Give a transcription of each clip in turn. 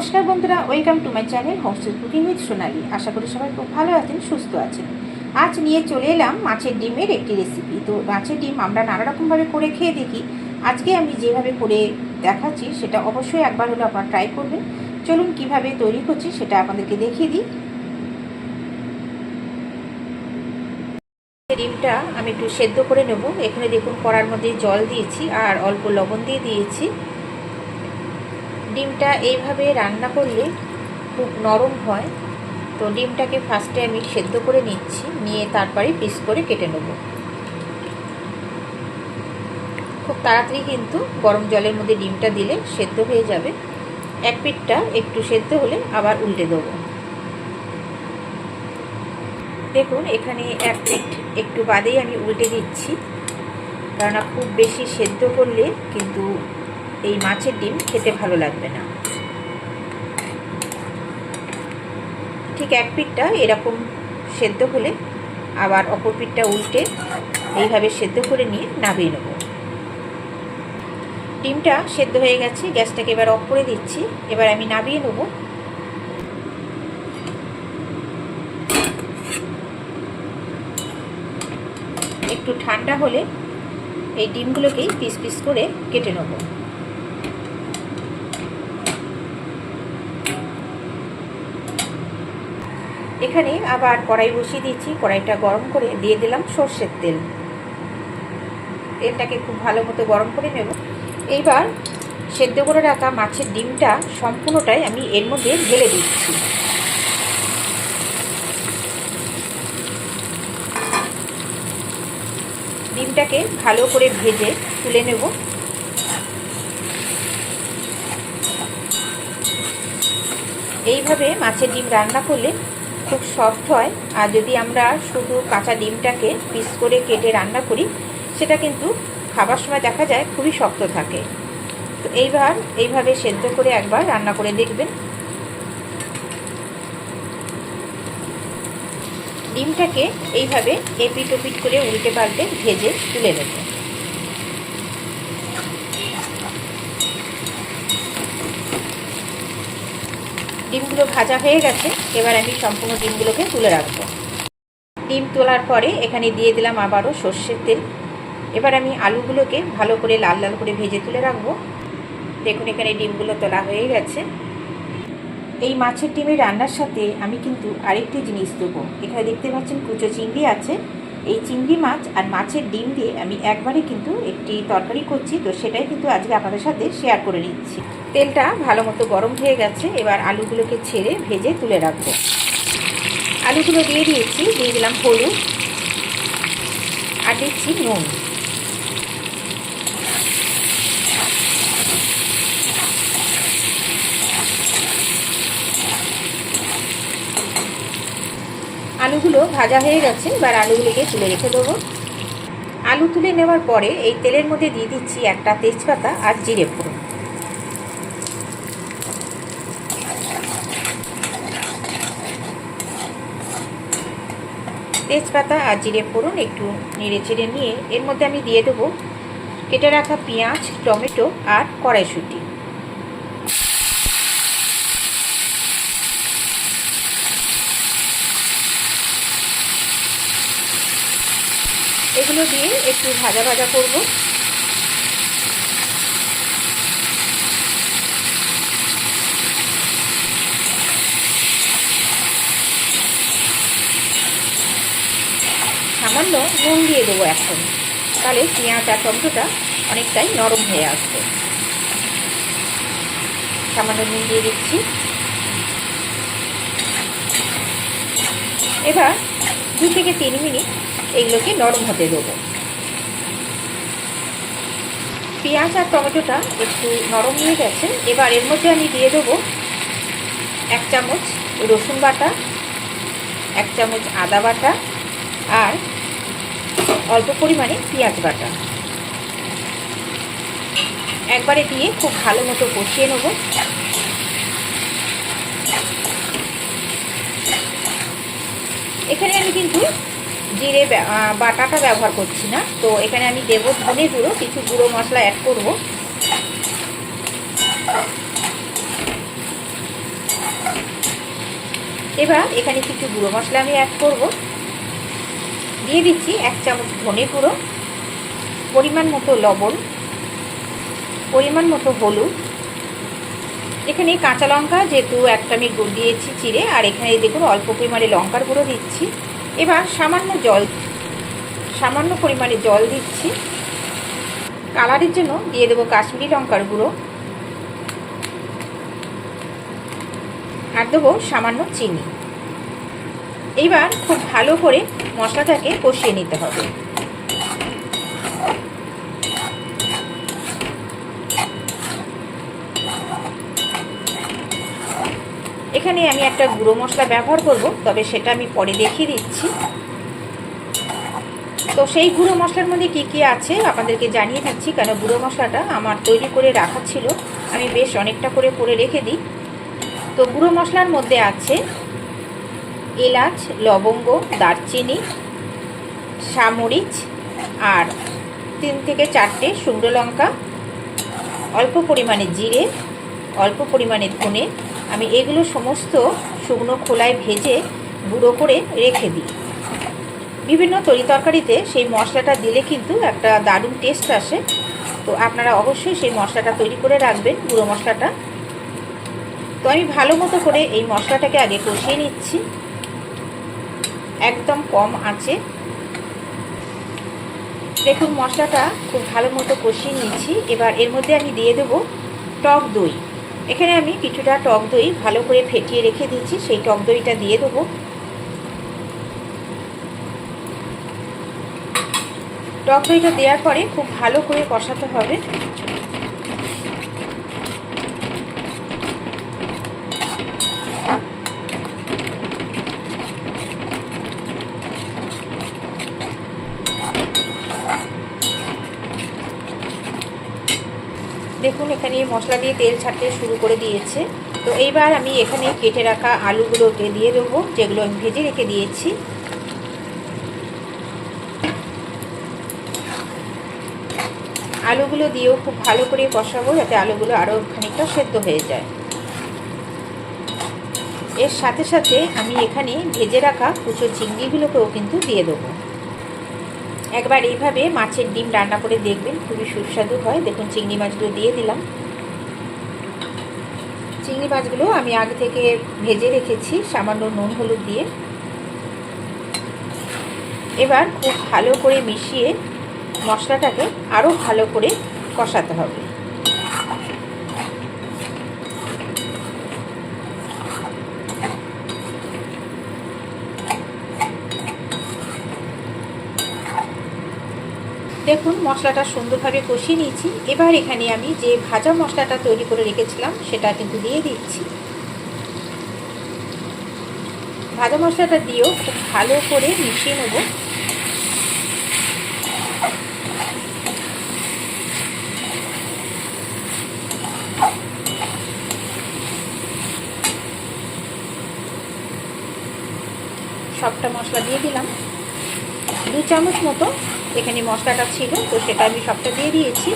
নমস্কার বন্ধুরা welcome to my channel homestyle cooking with Sonali. আশা করি সবাই খুব ভালো আছেন, সুস্থ আছেন। আজ নিয়ে চলে এলাম মাছের ডিমের একটি রেসিপি তো মাছের ডিম আমরা নানা রকমভাবে করে খেয়ে দেখি। আজকে আমি যেভাবে করে দেখাচ্ছি, সেটা অবশ্যই একবার হলে আপনারা ট্রাই করবেন। চলুন কীভাবে তৈরি করছি, সেটা আপনাদেরকে দেখিয়ে দিই। ডিমটা আমি একটু সেদ্ধ করে নেব। এখানে দেখুন, কড়ার মধ্যে জল দিয়েছি আর অল্প লবণ দিয়ে দিয়েছি। ডিমটা এইভাবে রান্না করলে খুব নরম হয়। তো ডিমটাকে ফার্স্টে আমি সেদ্ধ করে নিচ্ছি, নিয়ে তারপরে পিস করে কেটে নেব। খুব তাড়াতাড়ি কিন্তু গরম জলের মধ্যে ডিমটা দিলে সেদ্ধ হয়ে যাবে। এক পিঠটা একটু সেদ্ধ হলে আবার উল্টে দেবো। দেখুন, এখানে এক পিঠ একটু বাদেই আমি উল্টে দিচ্ছি। কেননা খুব বেশি সেদ্ধ করলে কিন্তু এই মাছের ডিম খেতে ভালো লাগবে না। ঠিক এক পিঠটা এরকম সেদ্ধ হলে আবার অপর পিঠটা উল্টে এইভাবে সেদ্ধ করে নিয়ে নামিয়ে নেব। ডিমটা সেদ্ধ হয়ে গেছে, গ্যাসটাকে এবার অফ করে দিচ্ছি। এবার আমি নামিয়ে নেব। একটু ঠান্ডা হলে এই ডিমগুলোকেই পিস পিস করে কেটে নেব। এখানে আবার কড়াই বসিয়ে দিচ্ছি। কড়াইটা গরম করে দিয়ে দিলাম সর্ষের তেল। তেলটাকে খুব ভালো মতো গরম করে নেব। এইবার সেদ্ধ করে রাখা মাছের ডিমটা সম্পূর্ণটাই আমি এর মধ্যে ঢেলে দিচ্ছি। ডিমটাকে ভালো করে ভেজে তুলে নেব। এইভাবে মাছের ডিম রান্না করলে খুব সফট হয়। আর যদি আমরা শুধু কাঁচা ডিমটাকে পিস করে কেটে রান্না করি, সেটা কিন্তু খাবার সময় দেখা যায় খুবই শক্ত থাকে। তো এইবার এইভাবে সেদ্ধ করে একবার রান্না করে দেখবেন। ডিমটাকে এইভাবে এপিট ওপিট করে উল্টে পাল্টে ভেজে তুলে নেব। ডিমগুলো ভাজা হয়ে গেছে, এবার আমি সম্পূর্ণ ডিমগুলোকে তুলে রাখব। ডিম তোলার পরে এখানে দিয়ে দিলাম আবারও সর্ষের তেল। এবার আমি আলুগুলোকে ভালো করে লাল লাল করে ভেজে তুলে রাখব। দেখুন, এখানে ডিমগুলো তোলা হয়ে গেছে। এই মাছের ডিমের রান্নার সাথে আমি কিন্তু আরেকটি জিনিস দেবো। এখানে দেখতে পাচ্ছেন কুচো চিংড়ি আছে। এই চিংড়ি মাছ আর মাছের ডিম দিয়ে আমি একবারে কিন্তু একটি তরকারি করছি। তো সেটাই কিন্তু আজকে আপনাদের সাথে শেয়ার করে নিচ্ছি। তেলটা ভালো মতো গরম হয়ে গেছে। এবার আলুগুলোকে ছেড়ে ভেজে তুলে রাখব। আলুগুলো দিয়ে দিয়েছি, দিয়ে দিলাম হলুদ। আর দিচ্ছি নুন। আলুগুলো ভাজা হয়ে গেছে, এবার আলুগুলোকে তুলে রেখে দেবো। আলু তুলে নেওয়ার পরে এই তেলের মধ্যে দিয়ে দিচ্ছি একটা তেজপাতা আর জিরে ফোড়ন। তেজপাতা আর জিরে ফোড়ন একটু নেড়ে চেড়ে নিয়ে, এর মধ্যে আমি দিয়ে দেবো কেটে রাখা পেঁয়াজ, টমেটো আর কড়াইশুঁটি। এগুলো দিয়ে একটু ভাজা ভাজা করব। সামান্য নুন দিয়ে দেবো এখন। তাহলে পেঁয়াজ আর টমেটোটা অনেকটাই নরম হয়ে আসবে। সামান্য নুন দিয়ে দিচ্ছি। এবার দু থেকে তিন মিনিট এগুলোকে নরম হতে দেবো। পেঁয়াজ আর টমেটোটা একটু নরম হয়ে গেছে। এবার এর মধ্যে আমি দিয়ে দেবো এক চামচ রসুন বাটা, এক চামচ আদা বাটা আর অল্প পরিমাণে পেঁয়াজ বাটা। একবারে দিয়ে খুব ভালো মতো কষিয়ে নেব। এখানে আমি কিন্তু জিরে বাটাটা ব্যবহার করছি না। তো এখানে আমি দেবো ধনে গুঁড়ো, কিছু গুঁড়ো মশলা অ্যাড করব। এবার এখানে কিছু গুঁড়ো মশলা আমি অ্যাড করব। দিয়ে দিচ্ছি এক চামচ ধনে গুঁড়ো, পরিমাণ মতো লবণ, পরিমাণ মতো হলুদ। এখানে কাঁচা লঙ্কা, যেহেতু একটা আমি গুড় দিয়েছি চিড়ে, আর এখানে দেখুন অল্প পরিমাণে লঙ্কার গুঁড়ো দিচ্ছি। এবার সামান্য জল, সামান্য পরিমাণে জল দিচ্ছি। কালারের জন্য দিয়ে দেবো কাশ্মীরি লঙ্কার গুঁড়ো। আর দেবো সামান্য চিনি। এইবার খুব ভালো করে মশলাটাকে কষিয়ে নিতে হবে। এখানে আমি একটা গুঁড়ো মশলা ব্যবহার করব, তবে সেটা আমি পরে দেখিয়ে দিচ্ছি। তো সেই গুঁড়ো মশলার মধ্যে কী কী আছে আপনাদেরকে জানিয়ে দিচ্ছি, কেন গুঁড়ো মশলাটা আমার তৈরি করে রাখা ছিল। আমি বেশ অনেকটা করে করে রেখে দিই। তো গুঁড়ো মশলার মধ্যে আছে এলাচ, লবঙ্গ, দারচিনি সামরিচ আর তিন থেকে চারটে শুকনো লঙ্কা, অল্প পরিমাণে জিরে, অল্প পরিমাণে ধনে আমি এগুলো সমস্ত শুকনো খোলায় ভেজে গুঁড়ো করে রেখে দিই। বিভিন্ন তরি তরকারিতে সেই মশলাটা দিলে কিন্তু একটা দারুণ টেস্ট আসে। তো আপনারা অবশ্যই সেই মশলাটা তৈরি করে রাখবেন, গুঁড়ো মশলাটা। তো আমি ভালো মতো করে এই মশলাটাকে আগে কষিয়ে নিচ্ছি। একদম কম আছে দেখুন, মশলাটা খুব ভালো মতো কষিয়ে নিচ্ছি। এবার এর মধ্যে আমি দিয়ে দেবো টক দই। এখানে আমি কিছুটা টক দই ভালো করে ফেটিয়ে রেখে দিয়েছি, সেই টক দইটা দিয়ে দেবো। টক দইটা দেওয়ার পরে খুব ভালো করে কষাতে হবে। দেখুন, এখানে মশলা দিয়ে তেল ছাড়তে শুরু করে দিয়েছে। তো এইবার আমি এখানে কেটে রাখা আলুগুলোকে দিয়ে দেবো, যেগুলো আমি ভেজে রেখে দিয়েছি। আলুগুলো দিয়েও খুব ভালো করে কষাবো, যাতে আলুগুলো আরও খানিকটা সেদ্ধ হয়ে যায়। এর সাথে সাথে আমি এখানে ভেজে রাখা কুচো চিংড়িগুলোকেও কিন্তু দিয়ে দেবো। একবার এইভাবে মাছের ডিম রান্না করে দেখবেন, খুবই সুস্বাদু হয়। দেখুন, চিংড়ি মাছগুলো দিয়ে দিলাম। চিংড়ি মাছগুলো আমি আগে থেকে ভেজে রেখেছি, সামান্য নুন হলুদ দিয়ে। এবার খুব ভালো করে মিশিয়ে মশলাটাকে আরও ভালো করে কষাতে হবে। দেখুন, মশলাটা সুন্দরভাবে কষিয়ে নিয়েছি। এবার এখানে আমি যে ভাজা মশলাটা তৈরি করে রেখেছিলাম, সেটা কিন্তু দিয়ে দিচ্ছি। ভাজা মশলাটা দিয়েও খুব ভালো করে মিশিয়ে নেব। সবটা মশলা দিয়ে দিলাম। দু চামচ মতো এখানে মশলাটা ছিল, তো সেটা আমি সবটা দিয়ে দিয়েছি।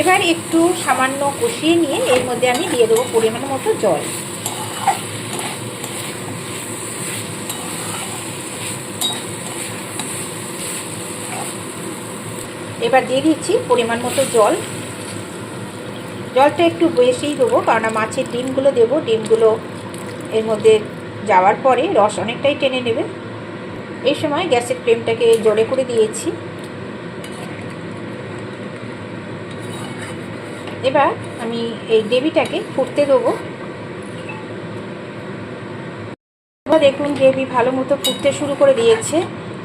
এবার একটু সামান্য কষিয়ে নিয়ে এর মধ্যে আমি দিয়ে দেবো পরিমাণ মতো জল। এবার দিয়ে দিচ্ছি পরিমাণ মতো জল। জলটা একটু বেশিই দেবো, কারণ মাছের ডিমগুলো দেবো। ডিমগুলো এর মধ্যে যাওয়ার পরে রস অনেকটাই টেনে নেবে। এই সময় গ্যাসের ফ্লেমটাকে জোরে করে দিয়েছি। এবার আমি এই গ্রেভিটাকে ফুটতে দেবো। দেখুন গ্রেভি ভালো মতো ফুটতে শুরু করে দিয়েছে।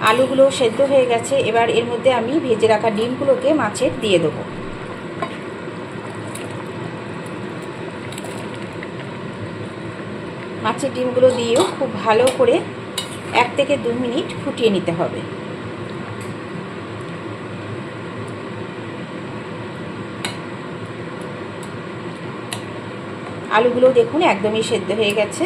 আলুগুলো সেদ্ধ হয়ে গেছে। এবার এর মধ্যে আমি ভেজে রাখা ডিমগুলোকে মাছের দিয়ে দেবো। মাছের ডিমগুলো দিয়েও খুব ভালো করে এক থেকে দু মিনিট ফুটিয়ে নিতে হবে। আলুগুলো দেখুন একদমই সেদ্ধ হয়ে গেছে।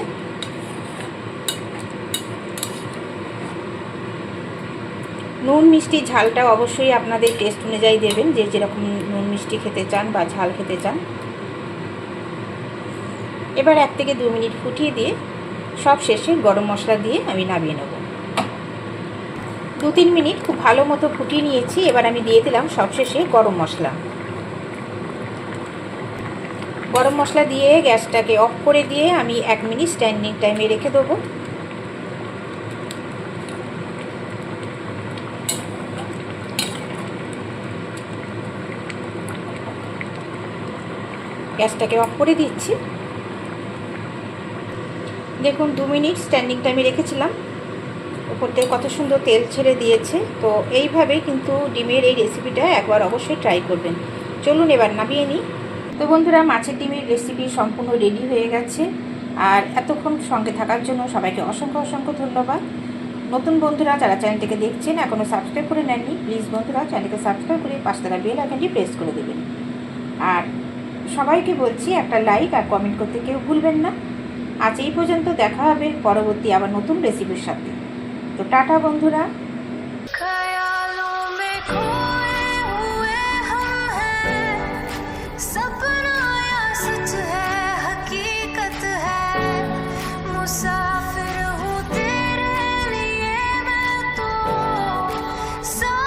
নুন মিষ্টি ঝালটা অবশ্যই আপনাদের টেস্ট অনুযায়ী দেবেন, যে যেরকম নুন মিষ্টি খেতে চান বা ঝাল খেতে চান। এবার এক থেকে দু মিনিট ফুটিয়ে দিয়ে সব শেষে গরম মশলা দিয়ে আমি নামিয়ে নেব। দু তিন মিনিট খুব ভালো মতো ফুটিয়ে নিয়েছি, এবার আমি দিয়ে দিলাম সবশেষে গরম মশলা। গরম মশলা দিয়ে গ্যাসটাকে অফ করে দিয়ে আমি এক মিনিট স্ট্যান্ডিং টাইমে রেখে দেবো। গ্যাসটাকে অফ করে দিচ্ছি। দেখুন, দু মিনিট স্ট্যান্ডিং টাইমে রেখেছিলাম। উপর থেকে কত সুন্দর তেল ছেড়ে দিয়েছে। তো এইভাবেই কিন্তু ডিমের এই রেসিপিটা একবার অবশ্যই ট্রাই করবেন। চলুন এবার নামিয়ে নিই। তো বন্ধুরা, মাছের ডিমের রেসিপি সম্পূর্ণ রেডি হয়ে গেছে। আর এতক্ষণ সঙ্গে থাকার জন্য সবাইকে অসংখ্য অসংখ্য ধন্যবাদ। নতুন বন্ধুরা, যারা চ্যানেলটিকে দেখছেন এখনও সাবস্ক্রাইব করে নেননি প্লিজ বন্ধুরা চ্যানেলকে সাবস্ক্রাইব করে পাঁচ টাকা বেল আইকনটি প্রেস করে দেবেন। আর সবাইকে বলছি, একটা লাইক আর কমেন্ট করতে কেউ ভুলবেন না। আজ এই পর্যন্ত দেখা হবে। পরবর্তী আবার নতুন রেসিপির সাথে। তো টাটা বন্ধুরা।